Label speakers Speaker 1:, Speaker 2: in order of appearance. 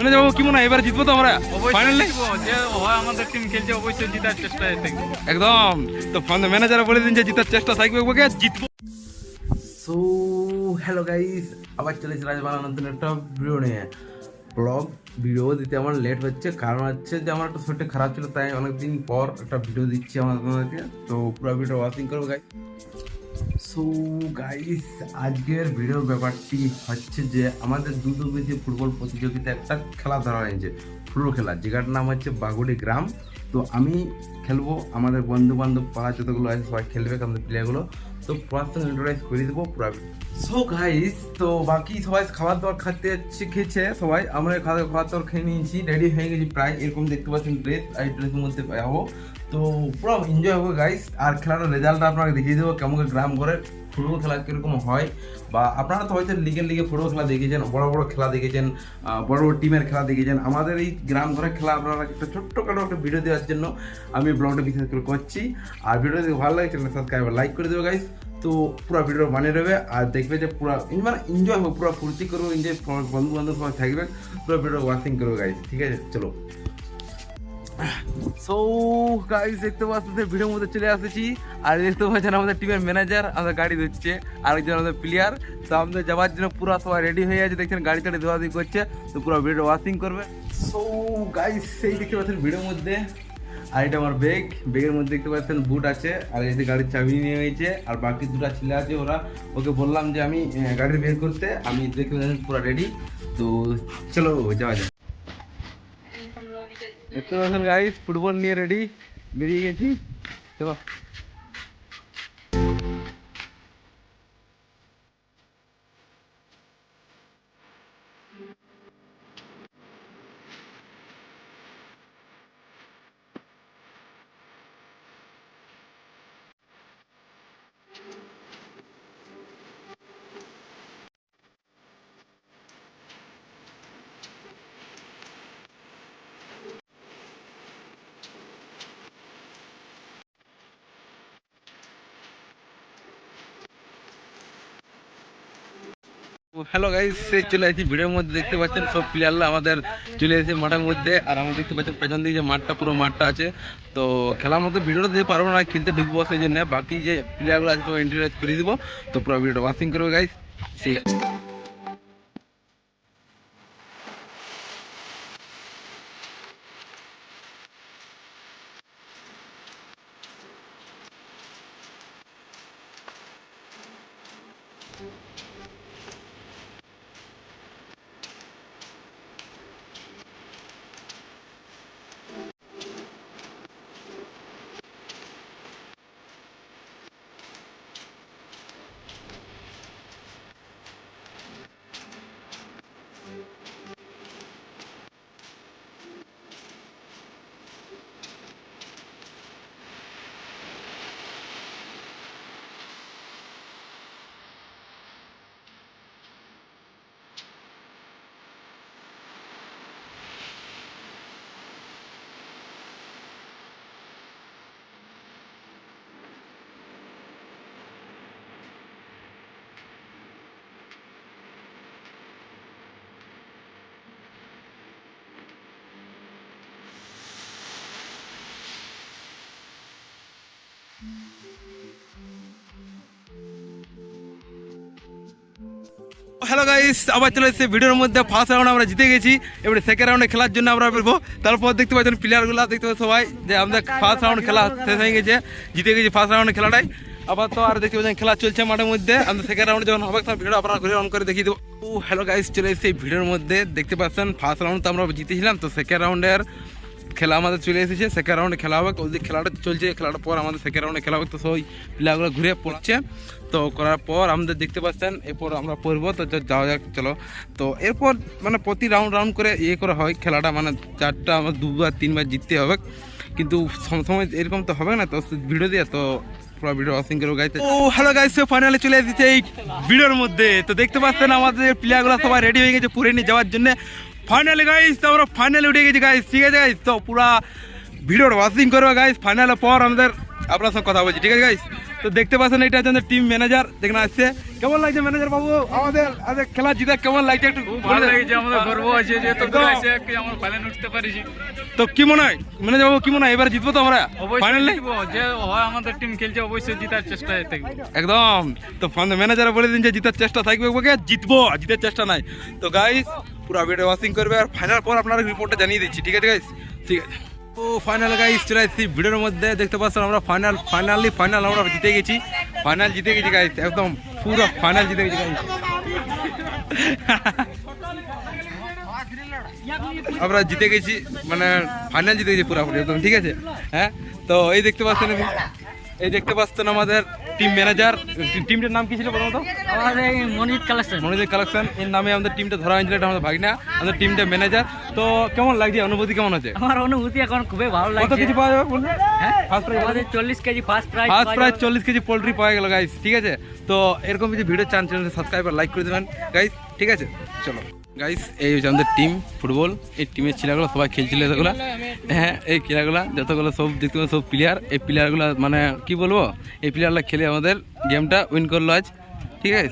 Speaker 1: মানে যাব কি মনে হয়? এবার জিতবো তো আমরা? ফাইনালি
Speaker 2: যে হয় আমাদের টিম খেলছে অবশ্যই জেতার চেষ্টা থাকবে।
Speaker 1: একদম। তো ম্যানেজার বলে দিন যে জিতার চেষ্টা থাকবে ওকে জিতবো।
Speaker 3: সো হ্যালো গাইস আবার চলেছি রাজবাংলা নতুন একটা ভিডিও নিয়ে। ব্লগ ভিডিও দিতে আমার লেট হচ্ছে কারণ হচ্ছে যে আমার একটা শরীরটা খারাপ ছিল তাই অনেকদিন পর একটা ভিডিও দিচ্ছি আমাদেরকে তো পুরো ভিডিও ওয়াচিং করব গাইস সো গাইস আজকের ভিডিওর ব্যাপারটি হচ্ছে যে আমাদের দুদুবিধি ফুটবল প্রতিযোগিতা একটা খেলা ধরা হয়েছে, ফুটবল খেলা, যেটার নাম হচ্ছে বাগুড়ি গ্রাম। তো আমি খেলব, আমাদের বন্ধু বান্ধব পাড়া যতগুলো আছে, সবাই খেলবে, আমাদের প্লেয়ারগুলো তো পার্সোনাল ইন্ট্রোডাইজ করে দেবো, পুরো। সো গাইস তো বাকি সবাই খাবার দাবার খাতে খেয়েছে, সবাই। আমরা খাবার খাবার দাবার খেয়ে নিয়েছি রেডি হয়ে গেছি প্রায়। এরকম দেখতে পাচ্ছেন ড্রেস আর ড্রেসের মধ্যে যাব তো পুরো এনজয় হবে গাইস আর খেলার রেজাল্টটা আপনাকে দেখিয়ে দেবো, কেমন গ্রাম করে। ফুটবল খেলা কীরকম হয়? বা আপনারা তো হয়তো লিগের লিগে ফুটবল খেলা দেখেছেন, বড় বড় খেলা দেখেছেন বড় বড় টিমের খেলা দেখেছেন। আমাদের এই গ্রাম ঘরের খেলা আপনারা একটা ছোট্টখাটো একটা ভিডিও দেওয়ার জন্য আমি ব্লগটা বিশেষ করে করছি। আর ভিডিও যদি ভালো লাগে চ্যানেল সাবস্ক্রাইব লাইক করে দেবো গাইস তো পুরো ভিডিও বানিয়ে দেবে আর দেখবে যে পুরো মানে এনজয় হবে, পুরো ফুর্তি করব এনজয় বন্ধু বান্ধব সবাই থাকবে পুরো ভিডিও ওয়াচিং করব গাইস ঠিক আছে? চলো। সো গাইস দেখতে পাচ্ছেন ভিডিওর মধ্যে চলে আর দেখতে পাচ্ছেন আমাদের ম্যানেজার আমাদের গাড়ি আমাদের প্লেয়ার আমাদের যাওয়ার জন্য সবাই রেডি হয়ে আছে। দেখছেন, গাড়ি টাড়ি করছে। তো পুরো ওয়াচিং করবে। সেই দেখতে পাচ্ছেন মধ্যে। আর এটা আমার মধ্যে দেখতে পাচ্ছেন বুট আছে। আর এই গাড়ির চাবি নিয়ে হয়েছে। আর বাকি দুটো ছেলে আছে ওরা। ওকে বললাম যে আমি গাড়ি বের করতে। আমি দেখতে পুরো রেডি তো চলো, যাওয়া যাক। দেখতে পাচ্ছেন গাইস ফুটবল নিয়ে রেডি বেরিয়ে গেছি চলো হ্যালো গাইস সেই চলে আসি ভিডিওর মধ্যে। দেখতে পাচ্ছেন, সব প্লেয়াররা আমাদের চলে এসেছে মাঠের মধ্যে। আর আমরা দেখতে পাচ্ছেন পেছন দিকে যে মাঠটা, পুরো মাঠটা আছে। তো খেলার মধ্যে ভিডিওটা দিতে পারব না, খেলতে ঢুকবো সেই জন্য বাকি যে প্লেয়ারগুলো আছে তো ইন্টারভিউ করে দিব। তো পুরো ভিডিওটা ওয়াচিং করবে গাইস ঠিক আছে হ্যালো গাইস, আবার চলে এসেছে ভিডিওর মধ্যে। ফার্স্ট রাউন্ড আমরা জিতে গেছি, এবারে সেকেন্ড রাউন্ডে খেলার জন্য আমরা বেরবো। তারপর দেখতে পাচ্ছেন প্লেয়ারগুলো দেখতে পাচ্ছেন সবাই, যে আমাদের ফার্স্ট রাউন্ড খেলা শেষ হয়ে গেছে, জিতে গেছি ফার্স্ট রাউন্ডে খেলাটাই। আবার তো আর দেখতে পাচ্ছেন খেলা চলছে মাঠের মধ্যে, আমাদের সেকেন্ড রাউন্ড যখন হবে তখন ভিডিও আপনারা ঘুরে অন করে দেখিয়ে দেবো। ও, হ্যালো গাইস, চলে এসেছে ভিডিওর মধ্যে। দেখতে পাচ্ছেন ফার্স্ট রাউন্ড তো আমরা জিতেছিলাম, তো সেকেন্ড রাউন্ডের খেলা আমাদের চলে এসেছে সেকেন্ড রাউন্ডে খেলা হবে। ওই খেলাটা চলছে খেলাটার পর আমাদের সেকেন্ড রাউন্ডে খেলা হবে। তো সবাই প্লেয়ারগুলো ঘুরে পড়ছে। তো করার পর আমাদের দেখতে পাচ্ছেন, এরপর আমরা পড়ব। তো যাওয়া যাক, চলো। তো এরপর মানে প্রতি রাউন্ড রাউন্ড করে ইয়ে করা হয় খেলাটা। মানে চারটা আমার দুবার, তিনবার জিততে হবে। কিন্তু সময় এরকম তো হবে না। তো ভিডিও দিয়ে, তো পুরো ভিডিও ওয়াচিং গাইতে ও ফাইনালে চলে এসেছে এই মধ্যে। তো দেখতে পাচ্ছেন, আমাদের প্লেয়ারগুলো সবাই রেডি হয়ে গেছে পুরে নিয়ে যাওয়ার জন্য। ফাইনালে গাইস তো আমরা ফাইনালে উঠে গেছি গাইস ঠিক আছে গাইস তো পুরা ভিডিওর ওয়াচিং করবে গাইস ফাইনালের পর আমাদের আপনার সঙ্গে কথা বলছি ঠিক আছে গাইস তো দেখতে পাচ্ছেন এটা হচ্ছে টিম ম্যানেজার দেখেন আসছে। কেমন লাগছে ম্যানেজার বাবু? আমাদের আমাদের খেলা জিতা কেমন লাগছে একটু
Speaker 2: ভালো লাগছে আমাদের গর্ব আছে যে কি আমরা ফাইনাল উঠতে পারিছি।
Speaker 3: তো কি মনে হয়? ম্যানেজার বাবু কি মনে হয়? এবার জিতবো তো আমরা? ফাইনালে
Speaker 2: জিতবো যে হয় আমাদের টিম খেলছে অবশ্যই জিতার চেষ্টা থাকব
Speaker 3: একদম। তো ম্যানেজার বলে দিন যে জিতার চেষ্টা থাকবে ওকে? জিতবো জিতার চেষ্টা নাই। তো গাইস পুরো ভিডিও ওয়াচিং করবে আর ফাইনাল পর আপনারা রিপোর্টটা জানিয়ে দিচ্ছি, ঠিক আছে গাইস ঠিক আছে। তো ফাইনাল গাইস চলে আসছি ভিডিওর মধ্যে। দেখতে পাচ্ছেন আমরা ফাইনাল ফাইনালি ফাইনাল আমরা জিতে গেছি। ফাইনাল জিতে গেছি গাইস একদম পুরো ফাইনাল জিতে গেছি গাইস আমরা জিতে গেছি মানে ফাইনাল জিতে গেছি পুরোপুরি একদম, ঠিক আছে? হ্যাঁ? তো এই দেখতে পাচ্ছেন এই দেখতে পাচ্ছেন আমাদের টিম ম্যানেজার টিমটার নাম কি ছিল প্রথমত
Speaker 4: আমাদের মনিত কালেকশন
Speaker 3: মনোজিৎ কালেকশন এর নামে আমাদের টিমটা ধরা হয়েছিল এটা আমাদের ভাগনা আমাদের টিমটা ম্যানেজার তো কেমন লাগছে অনুভূতি কেমন আছে
Speaker 4: আমার অনুভূতি এখন খুবই ভালো
Speaker 3: কত
Speaker 4: লাগছে।
Speaker 3: কিছু পাওয়া যাবে বলুন?
Speaker 4: হ্যাঁ
Speaker 3: ফার্স্ট প্রাইজ
Speaker 4: আমাদের চল্লিশ KG first prize
Speaker 3: first prize KG poultry পাওয়া গেল গাইস ঠিক আছে? তো এরকম কিছু ভিডিও চান চ্যানেল সাবস্ক্রাইব আর লাইক করে দেবেন। গাইস ঠিক আছে? চলো। গাইস এই হচ্ছে আমাদের টিম ফুটবল এই টিমের ছেলেগুলো সবাই খেলছিল এতগুলো। হ্যাঁ এই খেলাগুলো, যতগুলো সব দেখতে সব প্লেয়ার এই প্লেয়ারগুলো মানে কি বলব? এই প্লেয়ারগুলো খেলে আমাদের গেমটা উইন করল আজ। ঠিক আছে?